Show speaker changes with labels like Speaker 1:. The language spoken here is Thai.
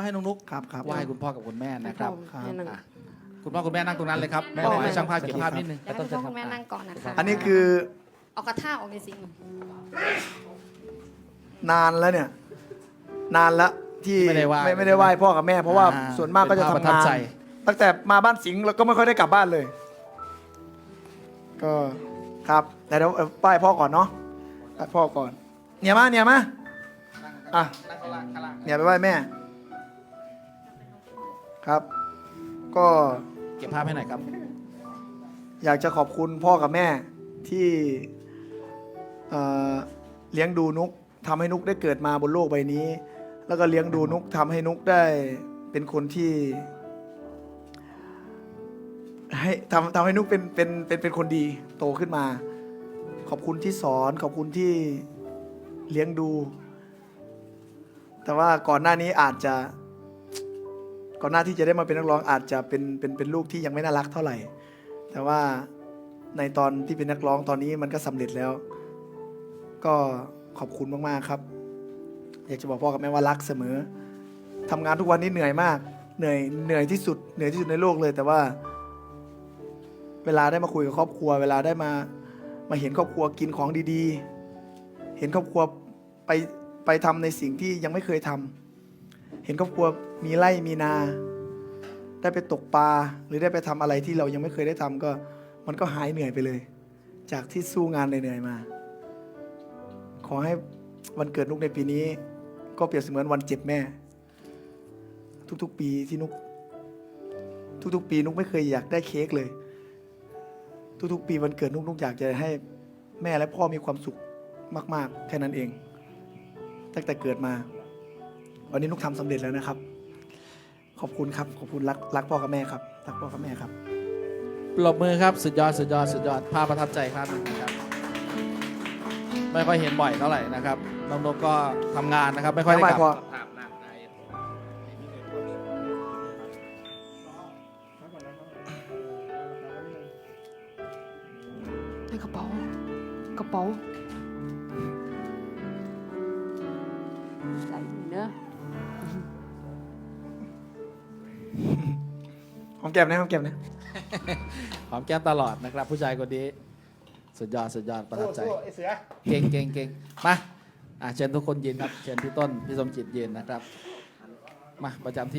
Speaker 1: มาให้น้องนุ๊ก
Speaker 2: ครับครับ
Speaker 1: ไหว้คุณพ่อกับคุณแม่นะครับ
Speaker 2: ครับ
Speaker 3: แม่นั่ง
Speaker 1: อะคุณพ่อคุณแม่นั่งตรงนั้นเลยครับแม่
Speaker 3: พ่อ
Speaker 1: ให้ช่างภาพเก็บภาพนิดนึง
Speaker 4: เดี๋ยวให้คุณพ่อคุณแม่นั่งก่อนนะคะ
Speaker 2: อันนี้คือ
Speaker 4: เอากระท่าออกในซิงค์
Speaker 2: นานแล้วเนี่ย นานแล้วที่
Speaker 1: ไม่ได้ไหว้
Speaker 2: ไม่ไม่ได้ไหว้พ่อกับแม่ เพราะว่า
Speaker 1: อ่า
Speaker 2: ส่วนมากก็จะ
Speaker 1: เป็นภาพประ
Speaker 2: ทำ
Speaker 1: ทับ
Speaker 2: งาน
Speaker 1: ใจ
Speaker 2: ตั้งแต่มาบ้านสิงห์เราก็ไม่ค่อยได้กลับบ้านเลย ก็ครับแต่เดี๋ยวเอาไหว้พ่อก่อนเนาะไหว้พ่อก่อน เนี่ยมาเนี่ยมาอะเนี่ยไปไหว้แม่ ครับ ก็
Speaker 1: เก็บภาพให้หน่อยครับ
Speaker 2: อยากจะขอบคุณพ่อกับแม่ที่เอ่อเลี้ยงดูนุกทำให้นุกได้เกิดมาบนโลกใบนี้ แล้วก็เลี้ยงดูนุกทำให้นุกได้เป็นคนที่ ให้ทำทำให้นุกเป็นเป็นเป็นเป็นคนดีโตขึ้นมา ขอบคุณที่สอนขอบคุณที่เลี้ยงดู แต่ว่าก่อนหน้านี้อาจจะ ก่อนหน้าที่จะได้มาเป็นนักร้องอาจจะเป็นเป็นเป็นลูกที่ยังไม่น่ารักเท่าไหร่ แต่ว่าในตอนที่เป็นนักร้องตอนนี้มันก็สำเร็จแล้ว ก็ขอบคุณมากๆครับ อยากจะบอกพ่อกับแม่ว่ารักเสมอทำงานทุกวันนี้เหนื่อยมาก เหนื่อยเหนื่อยที่สุดเหนื่อยที่สุดในโลกเลย แต่ว่า เวลาได้มาคุยกับครอบครัว เวลาได้มามาเห็นครอบครัวกินของดีๆ เห็นครอบครัวไปไปทำในสิ่งที่ยังไม่เคยทำ ห็นครอบครัวมีไร่มีนา ได้ไปตกปลาหรือได้ไปทำอะไรที่เรายังไม่เคยได้ทำก็ มันก็หายเหนื่อยไปเลย จากที่สู้งานเหนื่อยๆมา ขอให้วันเกิดนุกในปีนี้ ก็เปรียบเสมือนวันเจ็บแม่ ทุกๆ ปีที่นุก ทุกๆ ปีนุกไม่เคยอยากได้เค้กเลย ทุกๆ ปีวันเกิดนุกนุกอยากจะให้แม่และพ่อมีความสุขมาก ๆ แค่นั้นเอง ตั้งแต่เกิดมา วันนี้นุกทำสำเร็จแล้วนะครับ ขอบคุณครับ ขอบคุณรักรักพ่อกับแม่ครับ รักพ่อกับแม่ครับ
Speaker 1: ปรบมือครับ สุดยอดสุดยอดสุดยอดภาพประทับใจครับนะครับไม่ค่อยเห็นบ่อยเท่าไหร่นะครับน้องนกก็ทำงานนะครับ ไม่ค่อยได้กลับ
Speaker 2: ไม่พอ
Speaker 3: ในกระเป๋ากระเป๋า
Speaker 2: หอมแก้มนะหอมแก้มนะ
Speaker 1: หอมแก้มตลอดนะครับ ผู้ชายคนนี้สุดยอดสุดยอดประทับใจ
Speaker 2: ไอ้เสือ
Speaker 1: เก่งเก่งเก่งมาอะเชิญทุกคนยืนครับ เชิญพี่ต้นพี่สมจิตยืนนะครับ มาประจำที่